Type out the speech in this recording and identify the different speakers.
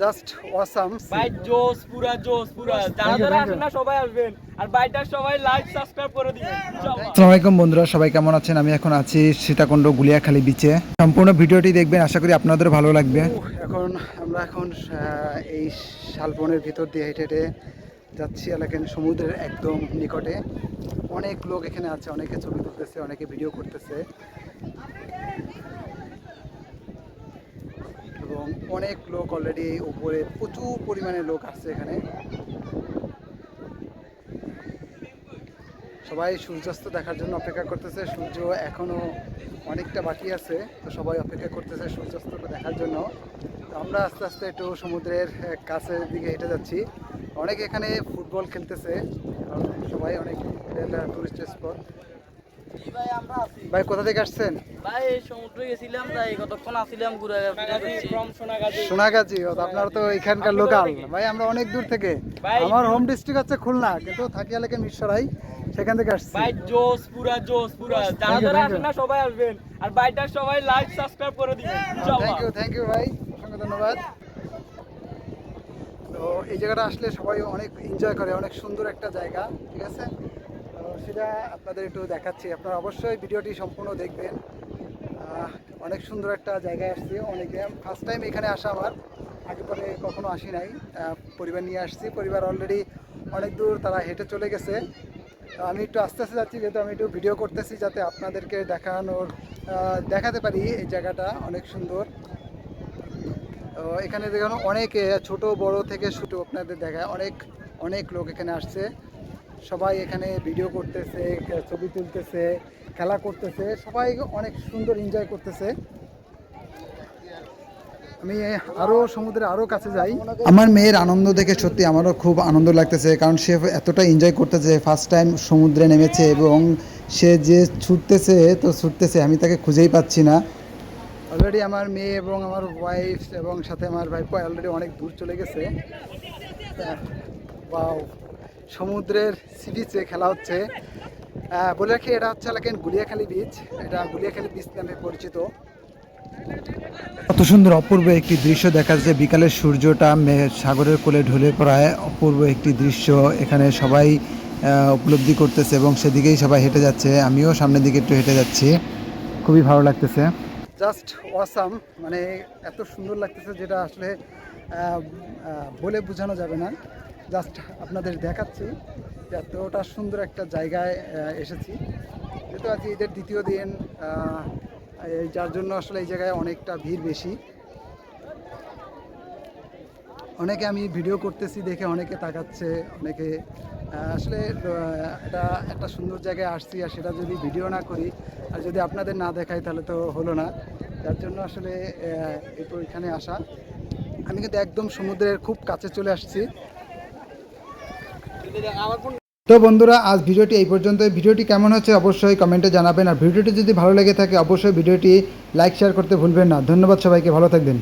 Speaker 1: Just awesome
Speaker 2: ভাই জোস পুরা জোস পুরা। যারা যারা আসেন না সবাই আসবেন। আর বাইটার সবাই লাইক সাবস্ক্রাইব করে দিবেন
Speaker 1: আসসালামু আলাইকুম বন্ধুরা সবাই কেমন আছেন? আমি এখন আছি সীতাকুণ্ড গুলিয়াখালী বিচে সম্পূর্ণ ভিডিওটি দেখবেন আশা করি আপনাদের ভালো লাগবে। এখন আমরা এখন আহ, এই শালবনের ভিতর দিয়ে হেঁটে হেঁটে যাচ্ছি এলাকান সমুদ্রের একদম নিকটে। অনেক লোক এখানে আছে অনেকে ছবি তুলতেছে অনেকে ভিডিও করতেছে এবং অনেক লোক অলরেডি উপরে, প্রচুর পরিমাণে লোক আসছে এখানে। সবাই সূর্যাস্ত দেখার জন্য অপেক্ষা করতেছে, সূর্য এখনও অনেকটা বাকি আছে, তো সবাই অপেক্ষা করতেছে সূর্যাস্তটা দেখার জন্য। আমরা আস্তে আস্তে একটু সমুদ্রের কাছের দিকে হেঁটে যাচ্ছি। অনেকে এখানে ফুটবল খেলতেছে সবাই অনেক টুরিস্ট স্পট
Speaker 2: ভাই আমরা আছি।
Speaker 1: ভাই কোথা থেকে আসছেন?
Speaker 2: ভাই সমুদ্রে গেছিলাম তাই কতক্ষণ আসছিলাম ঘুরে সোনাগাজী
Speaker 1: সোনাগাজী। তো এখানকার লোকাল। ভাই আমরা অনেক দূর থেকে। আমার হোম ডিস্ট্রিক্ট হচ্ছে খুলনা কিন্তু থাকি এলাকায় মিরসরাই সেখান থেকে আসছি।
Speaker 2: ভাই জোস পুরা জোস পুরা। যারা যারা আসেন না সবাই আসবেন। আর বাইটার সবাই লাইক সাবস্ক্রাইব করে দিবেন
Speaker 1: থ্যাংক ইউ থ্যাংক ইউ ভাই। অসংখ্য ধন্যবাদ। তো এই জায়গাটা আসলে সবাই অনেক এনজয় করে অনেক সুন্দর একটা জায়গা ঠিক আছে? সেটা আপনাদের একটু দেখাচ্ছি। আপনারা অবশ্যই ভিডিওটি সম্পূর্ণ দেখবেন। অনেক সুন্দর একটা জায়গায় আসছি অনেক। ফার্স্ট টাইম এখানে আসা আমার। আগে পরে কখনো আসি নাই। পরিবার নিয়ে আসছি। পরিবার অলরেডি অনেক দূর তারা হেঁটে চলে গেছে। আমি একটু আস্তে আস্তে যাচ্ছি, যেহেতু আমি একটু ভিডিও করতেছি যাতে আপনাদেরকে দেখানোর দেখাতে পারি এই জায়গাটা অনেক সুন্দর। এখানে দেখুন, অনেক ছোট, বড় থেকে শুরু আপনাদের দেখায়। অনেক অনেক লোক এখানে আসছে। সবাই এখানে ভিডিও করতেছে ছবি তুলতেছে খেলা করতেছে। সবাই অনেক সুন্দর এনজয় করতেছে। আমি আরও সমুদ্রে আরও কাছে যাই। আমার মেয়ের আনন্দ দেখে সত্যি আমারও খুব আনন্দ লাগতেছে কারণ সে এতটা এনজয় করতেছে ফার্স্ট টাইম সমুদ্রে নেমেছে এবং সে যে ছুটতেছে তো ছুটতেছে আমি তাকে খুঁজেই পাচ্ছি না। অলরেডি আমার মেয়ে এবং আমার ওয়াইফ এবং সাথে আমার ভাইপো অলরেডি অনেক দূর চলে গেছে। বাও সমুদ্রের সি বিচে খেলা হচ্ছে। বলে রাখি এটা হচ্ছে এলাকায় গুলিয়াখালী বিচ এটা গুলিয়াখালী বিচ নামে পরিচিত। কত সুন্দর অপূর্ব একটি দৃশ্য দেখা যাচ্ছে বিকালের সূর্যটা সাগরের কোলে ঢলে পড়ায় অপূর্ব একটি দৃশ্য এখানে সবাই উপলব্ধি করতেছে এবং সেদিকেই সবাই হেঁটে যাচ্ছে। আমিও সামনের দিকে একটু হেঁটে যাচ্ছি। খুবই ভালো লাগতেছে। জাস্ট ওয়াসাম মানে এত সুন্দর লাগতেছে যেটা আসলে বলে বোঝানো যাবে না। জাস্ট আপনাদের দেখাচ্ছি এতটা সুন্দর একটা জায়গায় এসেছি। যেহেতু আজ ঈদের দ্বিতীয় দিন যার জন্য আসলে এই জায়গায় অনেকটা ভিড় বেশি। অনেকে আমি ভিডিও করতেছি দেখে অনেকে তাকাচ্ছে, অনেকে আসলে এটা একটা সুন্দর জায়গায় আসছি আর সেটা যদি ভিডিও না করি আর যদি আপনাদের না দেখাই তাহলে তো হলো না। যার জন্য আসলে এই এখানে আসা। আমি কিন্তু একদম সমুদ্রের খুব কাছে চলে আসছি। তো বন্ধুরা, আজ ভিডিওটি এই পর্যন্ত ভিডিওটি কেমন হচ্ছে অবশ্যই কমেন্টে জানাবেন। আর ভিডিওটি যদি ভালো লেগে থাকে, অবশ্যই ভিডিওটি লাইক, শেয়ার করতে ভুলবেন না। ধন্যবাদ সবাইকে, ভালো থাকবেন।